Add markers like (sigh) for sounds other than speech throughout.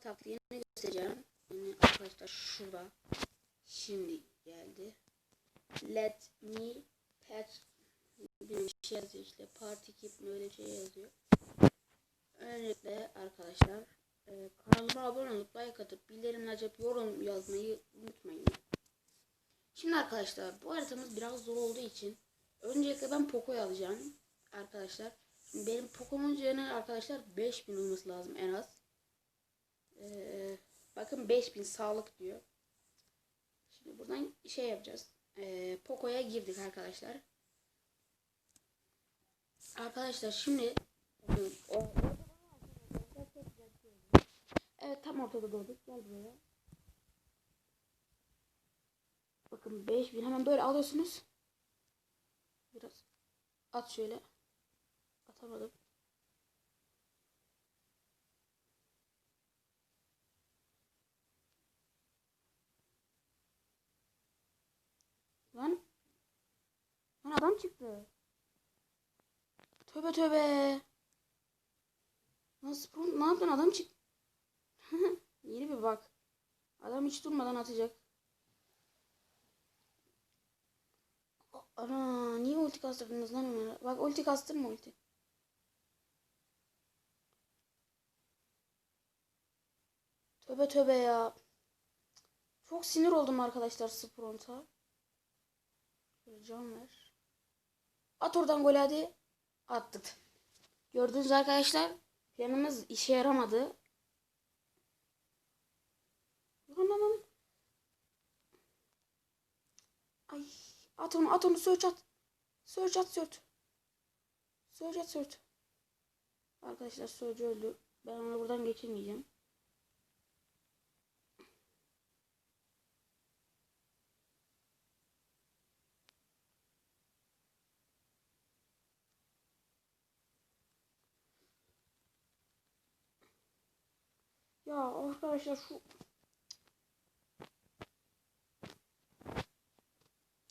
taktiğini göstereceğim. Yani arkadaşlar şurada. Şimdi geldi. Let me pet bir şey yazıyor işte. Party keep mi öyle bir şey yazıyor. Öncelikle arkadaşlar e, kanalıma abone olup like atıp bildirimleri açıp yorum yazmayı unutmayın. Şimdi arkadaşlar bu haritamız biraz zor olduğu için öncelikle ben Poco'yu alacağım arkadaşlar. Benim Poco'nun üzerine arkadaşlar 5000 olması lazım en az. Ee, bakın 5000 sağlık diyor. Şimdi buradan şey yapacağız. Ee, Poco'ya girdik arkadaşlar. Arkadaşlar şimdi Evet tam ortada durduk. Gel buraya. Bakın 5000 hemen böyle alıyorsunuz. Biraz at şöyle. Atamadım. Lan. Lan adam çıktı. Tövbe tövbe. Nasıl ne yaptın adam çıktı. (laughs) Yeni bir bak. Adam hiç durmadan atacak. Ana niye ulti kastırdınız lan Ömer'e? Bak ulti kastırma ulti. Tövbe tövbe ya. Çok sinir oldum arkadaşlar Spront'a. Can ver. At oradan gol hadi. Attık. Gördünüz arkadaşlar. Planımız işe yaramadı. Lan. Ay. At onu at onu search at. Search at search. Search at search. Arkadaşlar search öldü. Ben onu buradan geçirmeyeceğim. Ya arkadaşlar şu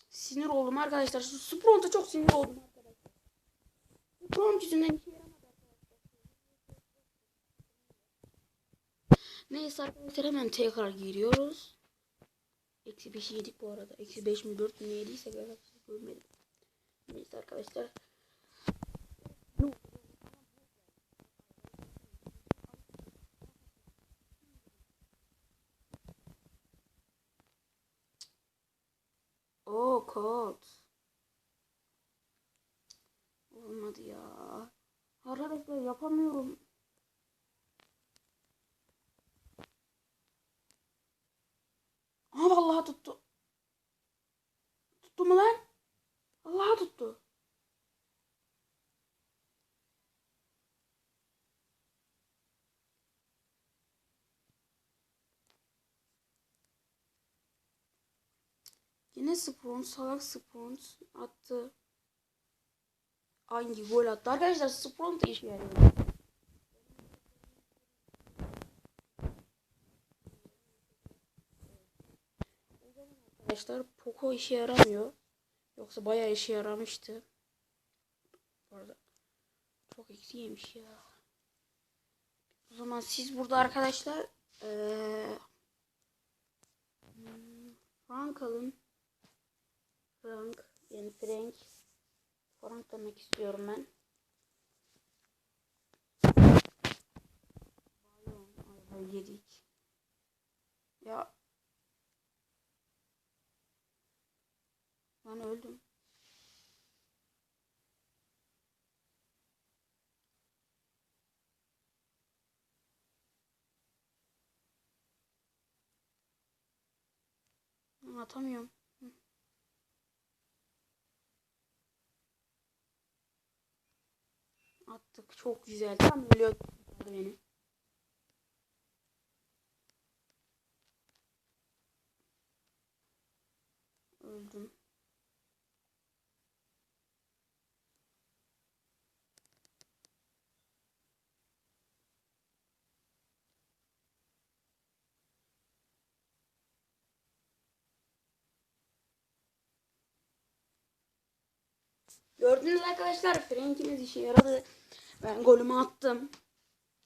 sinir oldum arkadaşlar. Şu Spront'a çok sinir oldum arkadaşlar. Spront yüzünden işe. Neyse arkadaşlar hemen tekrar giriyoruz. Eksi 5'i yedik bu arada. Eksi 5 mi 4 mü ne yediysek arkadaşlar görmedim. Neyse arkadaşlar. Oo kod. Olmadı ya. Arkadaşlar yapamıyorum. Aha vallahi tuttu. Tuttu mu lan? Vallahi tuttu. Yine Spront, salak Spront attı. Hangi gol attı? Arkadaşlar Spront da işe yarıyor. Arkadaşlar Poco işe yaramıyor. Yoksa bayağı işe yaramıştı. Bu arada çok eksi yemiş ya. O zaman siz burada arkadaşlar ee, Frank alın. Frank yani Frank Frank demek istiyorum ben. Ay, ay, yedik. Ya ben öldüm. Atamıyorum. Attık. Çok güzel. Tam ölüyor beni. Öldüm. Gördünüz arkadaşlar Frank'imiz işe yaradı. Ben golümü attım.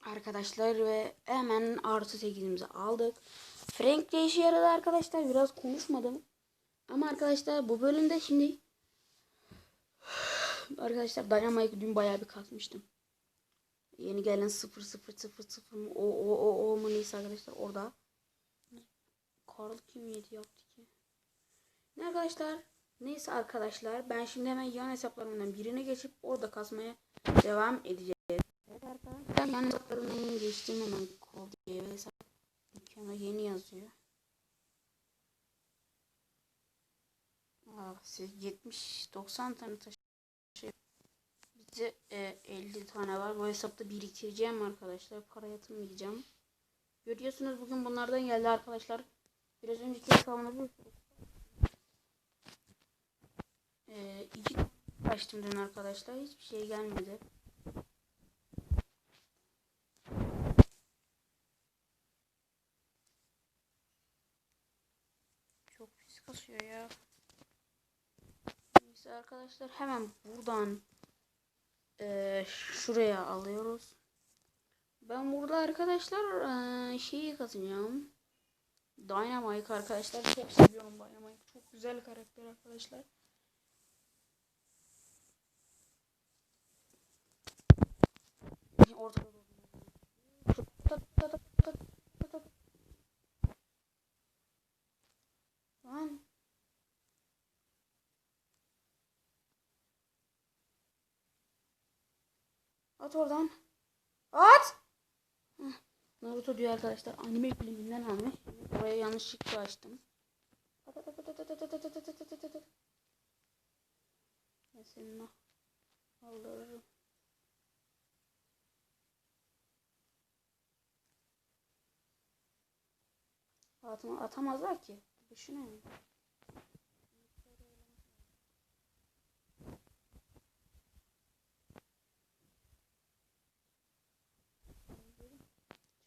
Arkadaşlar ve hemen artı 8'imizi aldık. Frank de işe yaradı arkadaşlar. Biraz konuşmadım. Ama arkadaşlar bu bölümde şimdi arkadaşlar Dynamite dün bayağı bir kasmıştım. Yeni gelen 0 0 0 0 mı? O o o o mu neyse arkadaşlar orada. Karl kim yedi yaptı ki? Ne arkadaşlar? Neyse arkadaşlar ben şimdi hemen yan hesaplarımdan birine geçip orada kasmaya devam edeceğim. Evet arkadaşlar yan hesaplarımdan geçtim hemen kol diye hesap. Dükkana yeni yazıyor. Aa, siz 70-90 tane taşı Bizde e, 50 tane var. Bu hesapta biriktireceğim arkadaşlar. Para yatırmayacağım. Görüyorsunuz bugün bunlardan geldi arkadaşlar. Biraz önceki hesabımda bir e, iki açtım dün arkadaşlar. Hiçbir şey gelmedi. Çok pis kasıyor ya. Neyse arkadaşlar hemen buradan e, şuraya alıyoruz. Ben burada arkadaşlar e, şeyi kazanacağım. Dynamite arkadaşlar çok seviyorum Dynamite. Çok güzel karakter arkadaşlar. Ortada Lan. At oradan. At. Naruto diyor arkadaşlar. Anime filminden almış. Oraya yanlışlıkla açtım. At at at Atma, atamazlar ki. Düşünün.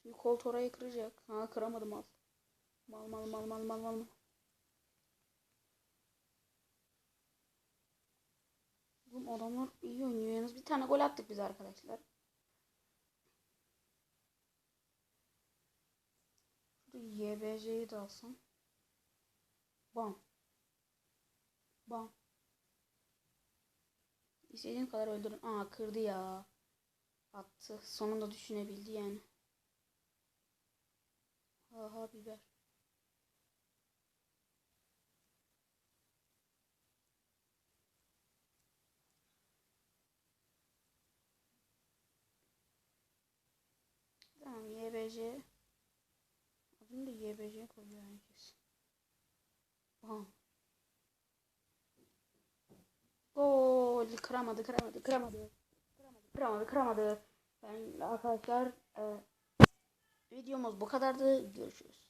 Şimdi Colt orayı kıracak. Ha kıramadım mal. Mal mal mal mal mal mal. Oğlum adamlar iyi oynuyor. Yalnız bir tane gol attık biz arkadaşlar. YBC'yi de alsam. Bam. Bam. İstediğin kadar öldürün. Aa kırdı ya. Attı. Sonunda düşünebildi yani. Aha biber. Tamam YBC. Adını da YBC koyuyor herkes. Aha. Gol kıramadı kıramadı kıramadı. Kıramadı kıramadı kıramadı. Ben arkadaşlar e, videomuz bu kadardı. Görüşürüz.